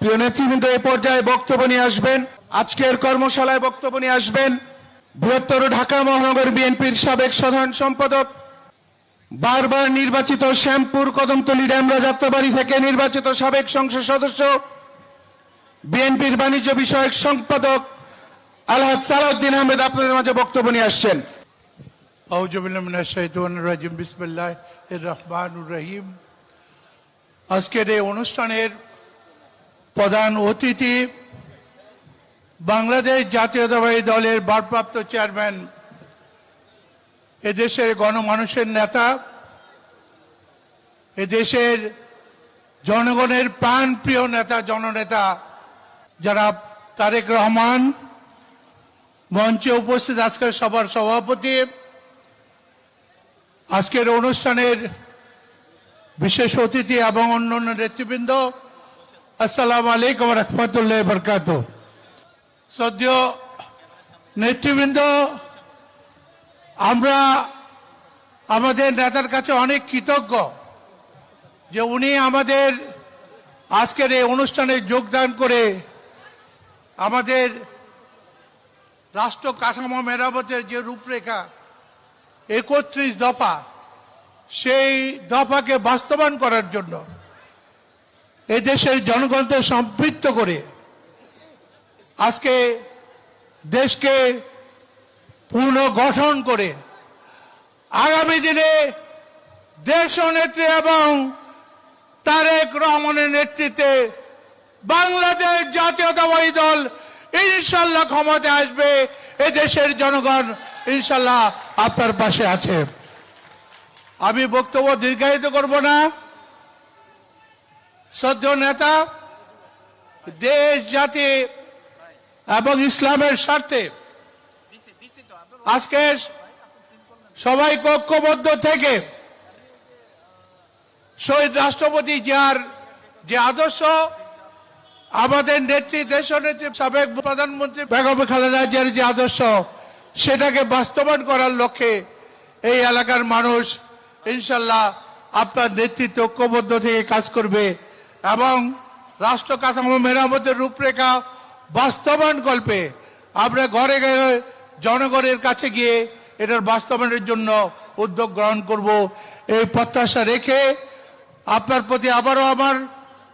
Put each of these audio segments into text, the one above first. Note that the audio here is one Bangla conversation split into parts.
প্রিয় নেতৃবৃন্দ, এ পর্যায়ে বক্তব্য নিয়ে আসবেন। আজকের কর্মশালায় বক্তব্য নিয়ে আসবেন বৃহত্তর ঢাকা মহানগর বিএনপির সাবেক সাধারণ সম্পাদক, বারবার নির্বাচিত শ্যামপুর কদমতলী ড্যামরা যাত্রাবাড়ি থেকে নির্বাচিত সাবেক সংসদ সদস্য, বিএনপির বাণিজ্য বিষয়ক সম্পাদক আলহাজ সালাউদ্দিন আহমেদ আপনাদের মাঝে বক্তব্য নিয়ে আসছেন। রহিম। আজকের এই অনুষ্ঠানের প্রধান অতিথি বাংলাদেশ জাতীয়তাবাদী দলের ভারপ্রাপ্ত চেয়ারম্যান, এদেশের গণমানুষের নেতা, এদেশের জনগণের প্রাণপ্রিয় নেতা, জননেতা যারা তারেক রহমান মঞ্চে উপস্থিত আজকের সবার সভাপতি। আজকের অনুষ্ঠানের বিশেষ অতিথি এবং অন্যান্য নেতৃবৃন্দ আসসালাম আলাইকুম রহমতুল্লাহ বরকাত শ্রদ্ধেয় নেতৃবৃন্দ, আমরা আমাদের নেতার কাছে অনেক কৃতজ্ঞ যে উনি আমাদের আজকের এই অনুষ্ঠানে যোগদান করে আমাদের রাষ্ট্র কাঠামো মেরামতের যে রূপরেখা, একত্রিশ দফা, সেই দফাকে বাস্তবায়ন করার জন্য এদেশের জনগণকে সম্পৃক্ত করে আজকে দেশকে পুনর্গঠন করে আগামী দিনে দেশ নেত্রী এবং তারেক রহমানের নেতৃত্বে বাংলাদেশ জাতীয়তাবাদী দল ইনশাল্লাহ ক্ষমতায় আসবে। এ দেশের জনগণ ইনশাল্লাহ আপনার পাশে আছে। আমি বক্তব্য দীর্ঘায়িত করব না। সদ্য নেতা দেশ, জাতি এবং ইসলামের স্বার্থে আজকে সবাই ঐক্যবদ্ধ থেকে শহীদ রাষ্ট্রপতি জিয়ার যে আদর্শ, আমাদের নেত্রী দেশ নেত্রী সাবেক প্রধানমন্ত্রী বেগম খালেদা জিয়ার যে আদর্শ, সেটাকে বাস্তবায়ন করার লক্ষ্যে এই এলাকার মানুষ ইনশাল্লাহ আপনার নেতৃত্ব ঐক্যবদ্ধ থেকে কাজ করবে। এবং রাষ্ট্র কাঠামো মেরামতের রূপরেখা বাস্তবায়ন গল্পে আমরা ঘরে ঘরে জনগণের কাছে গিয়ে এটার বাস্তবায়নের জন্য উদ্যোগ গ্রহণ করব। এই প্রত্যাশা রেখে আপনার প্রতি আবারও আমার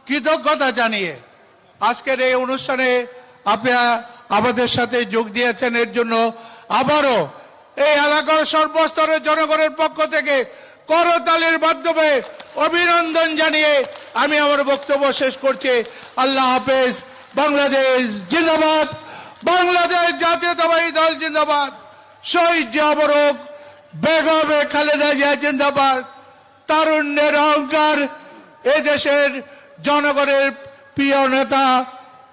কৃতজ্ঞতা জানিয়ে আজকের এই অনুষ্ঠানে আপনি আমাদের সাথে যোগ দিয়েছেন। এর জন্য আবারও এই এলাকার সর্বস্তরের জনগণের পক্ষ থেকে করতালির মাধ্যমে অভিনন্দন জানিয়ে আমি আমার বক্তব্য শেষ করছি। আল্লাহ হাফেজ, বাংলাদেশ জিন্দাবাদ। বাংলাদেশ জাতীয়তাবাদী দল জিন্দাবাদ। শহীদ জিয়াবরক বেগমে খালেদা জিয়া জিন্দাবাদ। তারুণ্যের অহংকার এদেশের জনগণের প্রিয় নেতা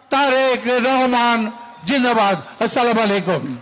তারেক রহমান জিন্দাবাদ। আসসালামু আলাইকুম।